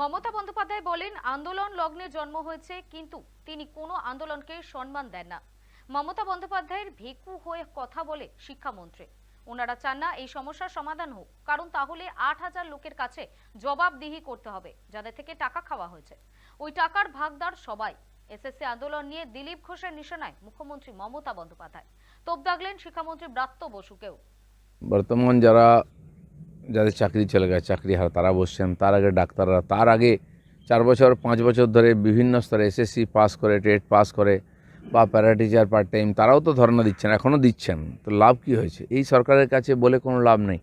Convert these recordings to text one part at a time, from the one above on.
মমতা বন্দ্যোপাধ্যায় বলেন, আন্দোলন লগ্নে জন্ম হয়েছে, কিন্তু তিনি কোনো আন্দোলনকে সম্মান দেন না। মমতা বন্দ্যোপাধ্যায়ের ভেকু হয়ে কথা বলে শিক্ষামন্ত্রী। ওনারা চান না এই সমস্যার সমাধান হোক, কারণ তাহলে আট হাজার লোকের কাছে জবাবদিহি করতে হবে, যাদের থেকে টাকা খাওয়া হয়েছে। ওই টাকার ভাগদার সবাই। এসএসসি আন্দোলন নিয়ে দিলীপ ঘোষের নিশানায় মুখ্যমন্ত্রী মমতা বন্দ্যোপাধ্যায়। তোপ দাগলেন শিক্ষামন্ত্রী ব্রাত্য বসুকেও। বর্তমান যারা যাদের চাকরি চলে গেছে, চাকরি হার তারা বসছেন। তার আগে ডাক্তাররা, তার আগে চার বছর, পাঁচ বছর ধরে বিভিন্ন স্তরে এসএসসি পাস করে, টেট পাস করে, বা প্যারা টিচার পার্ট টাইম তারাও তো ধর্ণা দিচ্ছেন, এখনও দিচ্ছেন। তো লাভ কি হয়েছে? এই সরকারের কাছে বলে কোনো লাভ নেই।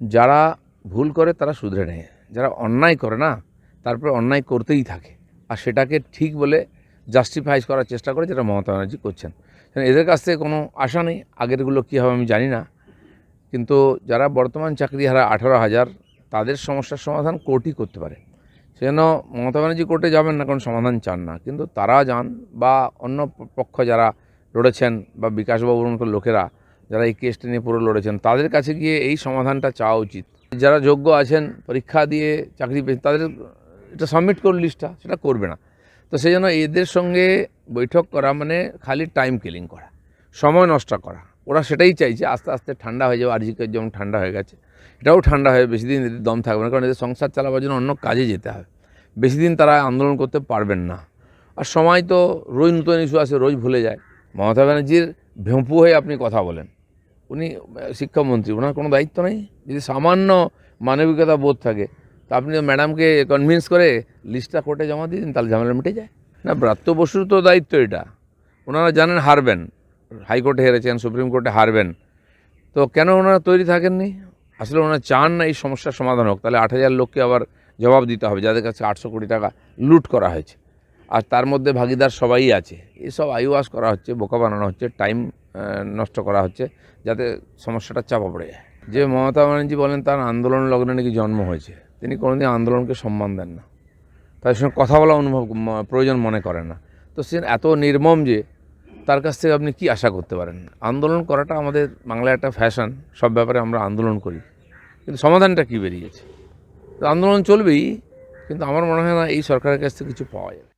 যারা ভুল করে তারা শুধরে নেয়। যারা অন্যায় করে না, তারপরে অন্যায় করতেই থাকে। আর সেটাকে ঠিক বলে জাস্টিফাইজ করার চেষ্টা করে যেটা মমতা ব্যানার্জি করছেন। এদের কাছ থেকে কোনো আশা নেই। আগেরগুলো কী হবে আমি জানি না। কিন্তু যারা বর্তমান চাকরি হারা আঠারো হাজার, তাদের সমস্যার সমাধান কোর্টই করতে পারে। সেজন্য মমতা ব্যানার্জি কোর্টে যাবেন না কোনো সমাধান চান না। কিন্তু তারা যান বা অন্য পক্ষ যারা লড়েছেন বা বিকাশবাবুর মতো লোকেরা, যারা এই কেসটা নিয়ে পুরো লড়েছেন, তাদের কাছে গিয়ে এই সমাধানটা চাওয়া উচিত। যারা যোগ্য আছেন, পরীক্ষা দিয়ে চাকরি পেয়ে, তাদের এটা সাবমিট করুন লিস্টটা সেটা করবে না। তো সেই জন্য এদের সঙ্গে বৈঠক করা মানে খালি টাইম কিলিং করা, সময় নষ্ট করা। ওরা সেটাই চাইছে, আস্তে আস্তে ঠান্ডা হয়ে যাবে আরজিকের যেমন ঠান্ডা হয়ে গেছে, এটাও ঠান্ডা হয়ে বেশি দিন দম থাকবে না, কারণ এদের সংসার চালাবার জন্য অন্য কাজে যেতে হবে। বেশি দিন তারা আন্দোলন করতে পারবেন না। আর সময় তো রোজ নতুন ইস্যু আসে, রোজ ভুলে যায়। মমতা ব্যানার্জির ভেঁপু হয়ে আপনি কথা বলেন। উনি শিক্ষামন্ত্রী, ওনার কোনো দায়িত্ব নেই? যদি সামান্য মানবিকতা বোধ থাকে, তা আপনি ম্যাডামকে কনভিন্স করে লিস্টটা কোর্টে জমা দিয়ে দিন, তাহলে ঝামেলা মিটে যায়। না, ব্রাত্য বসুর তো দায়িত্ব এটা। ওনারা জানেন, হারবেন। হাইকোর্টে হেরেছেন, সুপ্রিম কোর্টে হারবেন। তো কেন ওনারা তৈরি থাকেননি? আসলে ওনারা চান না এই সমস্যার সমাধান হোক। তাহলে আট হাজার লোককে আবার জবাব দিতে হবে, যাদের কাছে আটশো কোটি টাকা লুট করা হয়েছে। আর তার মধ্যে ভাগিদার সবাই আছে। এসব আইওয়াস করা হচ্ছে, বোকা বানানো হচ্ছে, টাইম নষ্ট করা হচ্ছে, যাতে সমস্যাটা চাপা পড়ে যায়। যে মমতা ব্যানার্জি বলেন, তার আন্দোলন লগ্নে নাকি জন্ম হয়েছে। তিনি কোনোদিন আন্দোলনকে সম্মান দেন না। তার সঙ্গে কথা বলা অনুভব প্রয়োজন মনে করে না। তো সে এত নির্মম যে তার কাছ থেকে আপনি কি আশা করতে পারেন? আন্দোলন করাটা আমাদের বাংলায় একটা ফ্যাশন সব ব্যাপারে আমরা আন্দোলন করি। কিন্তু সমাধানটা কী বেরিয়েছে? আন্দোলন চলবেই, কিন্তু আমার মনে হয় না এই সরকারের কাছ থেকে কিছু পাওয়া যাবে।